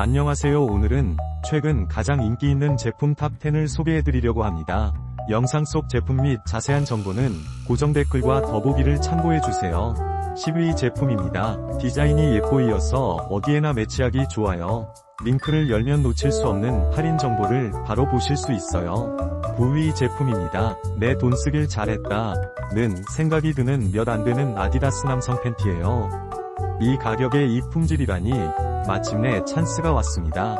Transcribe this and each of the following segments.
안녕하세요 오늘은 최근 가장 인기 있는 제품 탑10을 소개해드리려고 합니다. 영상 속 제품 및 자세한 정보는 고정 댓글과 더보기를 참고해주세요. 10위 제품입니다. 디자인이 예뻐이어서 어디에나 매치하기 좋아요. 링크를 열면 놓칠 수 없는 할인 정보를 바로 보실 수 있어요. 9위 제품입니다. 내 돈 쓰길 잘했다. 는 생각이 드는 몇 안 되는 아디다스 남성 팬티예요. 이 가격에 이 품질이라니 마침내 찬스가 왔습니다.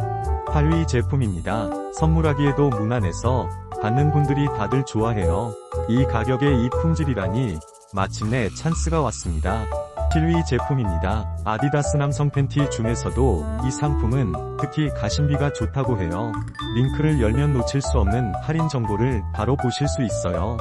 8위 제품입니다. 선물하기에도 무난해서 받는 분들이 다들 좋아해요. 이 가격에 이 품질이라니 마침내 찬스가 왔습니다. 7위 제품입니다. 아디다스 남성 팬티 중에서도 이 상품은 특히 가심비가 좋다고 해요. 링크를 열면 놓칠 수 없는 할인 정보를 바로 보실 수 있어요.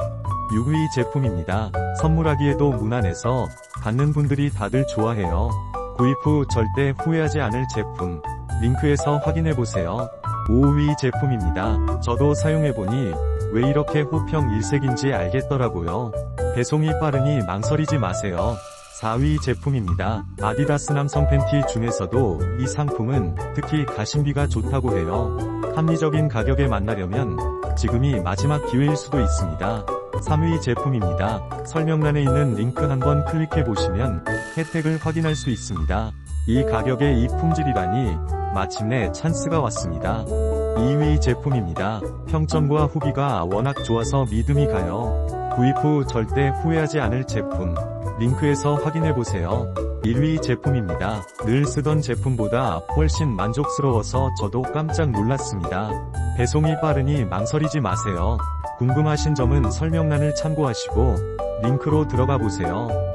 6위 제품입니다. 선물하기에도 무난해서 받는 분들이 다들 좋아해요. 구입 후 절대 후회하지 않을 제품. 링크에서 확인해보세요. 5위 제품입니다. 저도 사용해보니 왜 이렇게 호평 일색인지 알겠더라고요. 배송이 빠르니 망설이지 마세요. 4위 제품입니다. 아디다스 남성 팬티 중에서도 이 상품은 특히 가심비가 좋다고 해요. 합리적인 가격에 만나려면 지금이 마지막 기회일 수도 있습니다. 3위 제품입니다. 설명란에 있는 링크 한번 클릭해 보시면 혜택을 확인할 수 있습니다. 이 가격에 이 품질이라니 마침내 찬스가 왔습니다. 2위 제품입니다. 평점과 후기가 워낙 좋아서 믿음이 가요. 구입 후 절대 후회하지 않을 제품. 링크에서 확인해보세요. 1위 제품입니다. 늘 쓰던 제품보다 훨씬 만족스러워서 저도 깜짝 놀랐습니다. 배송이 빠르니 망설이지 마세요. 궁금하신 점은 설명란을 참고하시고 링크로 들어가 보세요.